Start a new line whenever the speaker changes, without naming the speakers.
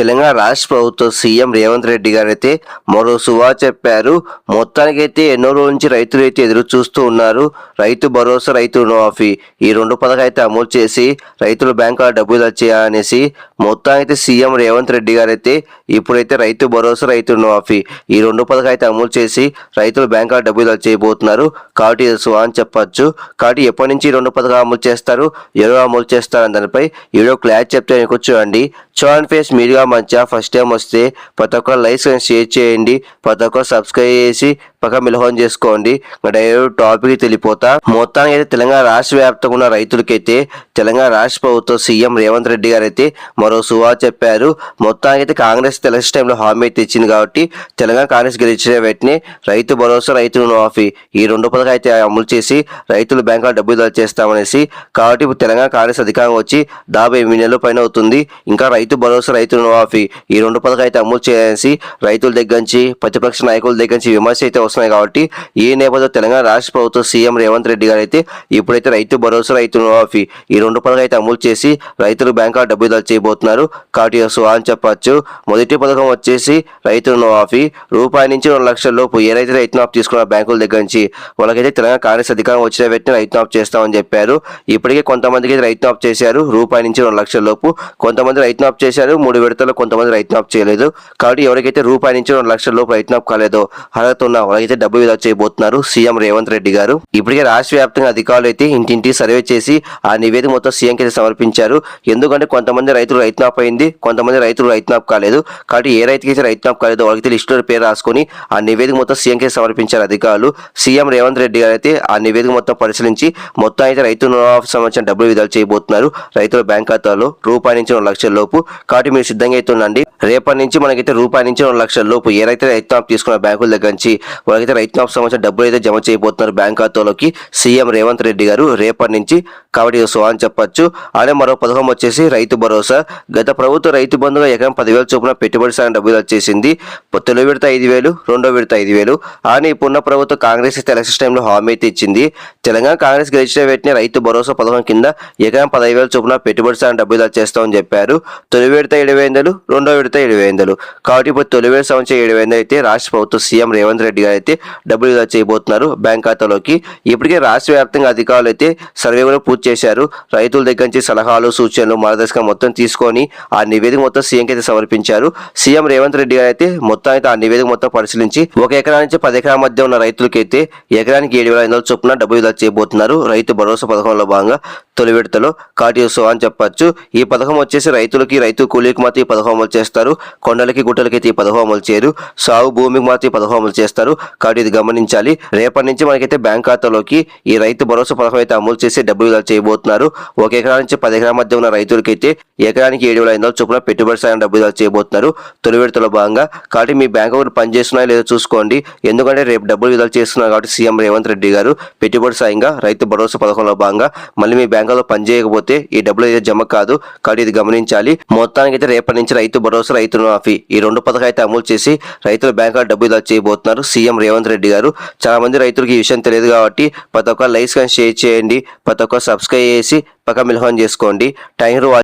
తెలంగాణ రాష్ట్ర ప్రభుత్వ సీఎం రేవంత్ రెడ్డి గారు అయితే మరో సువా చెప్పారు. మొత్తానికైతే ఎన్నో రోజుల నుంచి రైతులు అయితే ఎదురు చూస్తూ ఉన్నారు. రైతు భరోసా రైతు రుణమాఫీ ఈ రెండు పథకం అయితే అమలు చేసి రైతుల బ్యాంకులో డబ్బులు వచ్చాయా అనేసి మొత్తానికి సీఎం రేవంత్ రెడ్డి గారు అయితే ఇప్పుడైతే రైతు భరోసా రైతు రుణమాఫీ ఈ రెండు పథకం అయితే అమలు చేసి రైతుల బ్యాంకులో డబ్బులు చేయబోతున్నారు కాబట్టి సువా అని చెప్పచ్చు. కాబట్టి ఎప్పటి నుంచి ఈ రెండు పథకాలు అమలు చేస్తారు ఎవరు అమలు చేస్తారు దానిపై ఈ వీడియో క్లాస్ చెప్తే చూడండి చూడండి ఫేస్ మీడియా మధ్య ఫస్ట్ టైం వస్తే ప్రతి ఒక్కరు లైక్స్ అండ్ షేర్ చేయండి ప్రతి ఒక్కరు సబ్స్క్రైబ్ చేసి పక్క మిలహోన్ చేసుకోండి. డైరెక్ట్ టాపిక్ తెలిపోతా మొత్తానికి అయితే తెలంగాణ రాష్ట్ర వ్యాప్తంగా ఉన్న రైతులకైతే తెలంగాణ రాష్ట్ర ప్రభుత్వం సీఎం రేవంత్ రెడ్డి గారు అయితే మరో సువా చెప్పారు. మొత్తానికి అయితే కాంగ్రెస్ తెలిసి టైంలో హామీ అయితే ఇచ్చింది కాబట్టి తెలంగాణ కాంగ్రెస్ గెలిచిన వెంటనే రైతు భరోసా రైతు మాఫీ. ఈ రెండు పథకం అయితే అమలు చేసి రైతులు బ్యాంకులో డబ్బులు దాడి చేస్తామనేసి కాబట్టి ఇప్పుడు తెలంగాణ కాంగ్రెస్ అధికారం వచ్చి దాదాపు ఎనిమిది నెలల పైన అవుతుంది. ఇంకా రైతు భరోసా రైతు మాఫీ ఈ రెండు పథకం అయితే అమలు చేయాల్సి రైతుల దగ్గర నుంచి ప్రతిపక్ష నాయకుల దగ్గర నుంచి విమర్శ అయితే వస్తున్నాయి కాబట్టి ఈ నేపథ్యంలో తెలంగాణ రాష్ట్ర ప్రభుత్వం సీఎం రేవంత్ రెడ్డి గారు అయితే ఇప్పుడైతే రైతు భరోసా రైతు రుణమాఫీ ఈ రెండు పథకం అయితే అమలు చేసి రైతులు బ్యాంకులో డబ్బులు జమ చేయబోతున్నారు. కాబట్టి సో అని చెప్పచ్చు. మొదటి పథకం వచ్చేసి రైతు రుణమాఫీ రూపాయి నుంచి రెండు లక్షల లోపు ఏ రైతు రైతు మాఫ్ తీసుకున్న బ్యాంకుల దగ్గర నుంచి వాళ్ళకైతే తెలంగాణ కాంగ్రెస్ అధికారం వచ్చిన వెంటనే రైతు మాఫ్ చేస్తామని చెప్పారు. ఇప్పటికే కొంతమందికి రైతు మాఫ్ చేశారు. రూపాయి నుంచి రెండు లక్షల లోపు కొంతమంది రైతు మాఫ్ చేశారు. మూడు విడతల్లో కొంతమంది రైతు మాఫ్ చేయలేదు. కాబట్టి ఎవరికైతే రూపాయి నుంచి రెండు లక్షల లోపు రైతు మాఫ్ కాలేదో అర్హత ఉన్న అయితే డబ్బు విడుదల చేయబోతున్నారు సీఎం రేవంత్ రెడ్డి గారు. ఇప్పటికే రాష్ట్ర వ్యాప్తంగా అధికారులు అయితే ఇంటింటి సర్వే చేసి ఆ నివేదిక మొత్తం సీఎం కి సమర్పించారు. ఎందుకంటే కొంతమంది రైతులు రైతు అయింది కొంతమంది రైతులు రైతు కాలేదు. కాబట్టి ఏ రైతుకి అయితే రైతు మాఫ్ కాలేదో వాళ్ళకి లిస్టులో పేరు రాసుకొని ఆ నివేదిక మొత్తం సీఎం కి సమర్పించారు అధికారులు. సీఎం రేవంత్ రెడ్డి గారు అయితే ఆ నివేదిక మొత్తం పరిశీలించి మొత్తం అయితే రైతు రుణమాఫీ సంబంధించిన డబ్బులు విధాలు చేయబోతున్నారు. రైతుల బ్యాంక్ ఖాతాలో రూపాయి నుంచి రెండు లక్షల లోపు. కాబట్టి మీరు సిద్ధంగా అయితే ఉండండి. రేపటి నుంచి మనకైతే రూపాయి నుంచి రెండు లక్షల లోపు ఏ రైతే రైతు మాఫ్ తీసుకున్న బ్యాంకుల దగ్గర నుంచి వాళ్ళకైతే రైతు సంబంధించిన డబ్బులు అయితే జమ చేయబోతున్నారు బ్యాంక్ ఖాతాలోకి. సీఎం రేవంత్ రెడ్డి గారు రేపటి నుంచి కాబట్టి సో అని చెప్పొచ్చు. అలానే మరో పథకం వచ్చేసి రైతు భరోసా. గత ప్రభుత్వ రైతు బంధుగా ఎకరం పదివేల చొప్పున పెట్టుబడి సాయం డబ్బులు వచ్చేసింది తొలి విడత ఐదు వేలు రెండో విడత ఐదు వేలు. అని ఇప్పుడున్న ప్రభుత్వం కాంగ్రెస్ ఎలక్షన్ టైంలో హామీ అయితే ఇచ్చింది. తెలంగాణ కాంగ్రెస్ గెలిచిన వెంటనే రైతు భరోసా పథకం కింద ఎకరం పదహైదు వేల చొప్పున పెట్టుబడి సాయం డబ్బులు చేస్తామని చెప్పారు. తొలి విడత ఏడు వేందలు రెండో విడత ఏడు వేందలు కాబట్టి ఇప్పుడు తొలి విడత సంవత్సరం ఏడు వేందలు అయితే రాష్ట్ర ప్రభుత్వం సీఎం రేవంత్ రెడ్డి గారు అయితే డబ్బులు విడుదల చేయబోతున్నారు. బ్యాంక్ ఖాతాలోకి ఇప్పటికే రాష్ట్ర వ్యాప్తంగా అధికారులు అయితే సర్వే కూడా పూర్తి చేశారు. రైతుల దగ్గర నుంచి సలహాలు సూచనలు మార్గదర్శకం మొత్తం తీసుకొని ఆ నివేదిక మొత్తం సీఎంకి అయితే సమర్పించారు. సీఎం రేవంత్ రెడ్డి గారు అయితే మొత్తం అయితే ఆ నివేదిక మొత్తం పరిశీలించి ఒక ఎకరా నుంచి పది ఎకరాల మధ్య ఉన్న రైతులకైతే ఎకరానికి ఏడు వేల ఐదు వందల చొప్పున డబ్బు విడుదల చేయబోతున్నారు. రైతు భరోసా పథకంలో భాగంగా తొలి విడతలో కాటియోత్సవం అని చెప్పొచ్చు. ఈ పథకం వచ్చేసి రైతులకి రైతు కూలీకి మాత్రం ఈ పథకం అమలు చేస్తారు. కొండలకి గుట్టలకి అయితే ఈ పథకం అమలు చేయరు. సాగు భూమికి మాత్రం ఈ పథకం అమలు చేస్తారు. కాబట్టి ఇది గమనించాలి. రేపటి నుంచి మనకైతే బ్యాంక్ ఖాతాలోకి ఈ రైతు భరోసా పథకం అయితే అమలు చేసి డబ్బు విడుదల చేయబోతున్నారు. ఒక ఎకరా నుంచి పది ఎకరాల మధ్య ఉన్న రైతులకైతే ఎకరానికి ఏడు వేల ఐదు వందల చొప్పున పెట్టుబడి సాయం డబ్బు విడుదల చేయబోతున్నారు. తొలి విడతలో భాగంగా కాబట్టి మీ బ్యాంక్ అకౌంట్ పనిచేస్తున్నాయో లేదో చూసుకోండి. ఎందుకంటే రేపు డబ్బులు విడుదల చేస్తున్నారు కాబట్టి సీఎం రేవంత్ రెడ్డి గారు పెట్టుబడి సాయంగా రైతు భరోసా పథకంలో భాగంగా మళ్ళీ మీ బ్యాంకులో పని చేయకపోతే ఈ డబ్బులు అయితే జమ కాదు. కాబట్టి ఇది గమనించాలి. మొత్తానికి అయితే రేపటి నుంచి రైతు భరోసా రైతు మాఫీ ఈ రెండు పథకాలు అయితే అమలు చేసి రైతుల బ్యాంకులో డబ్బు విడుదల చేయబోతున్నారు. సీఎం రేవంత్ రెడ్డి గారు. చాలా మంది రైతులకు ఈ విషయం తెలియదు కాబట్టి ప్రతి ఒక్క లైక్స్ కానీ షేర్ చేయండి. ప్రతి ఒక్క సబ్స్క్రైబ్ చేసి పక్క మిల్హోన్ చేసుకోండి. Thank you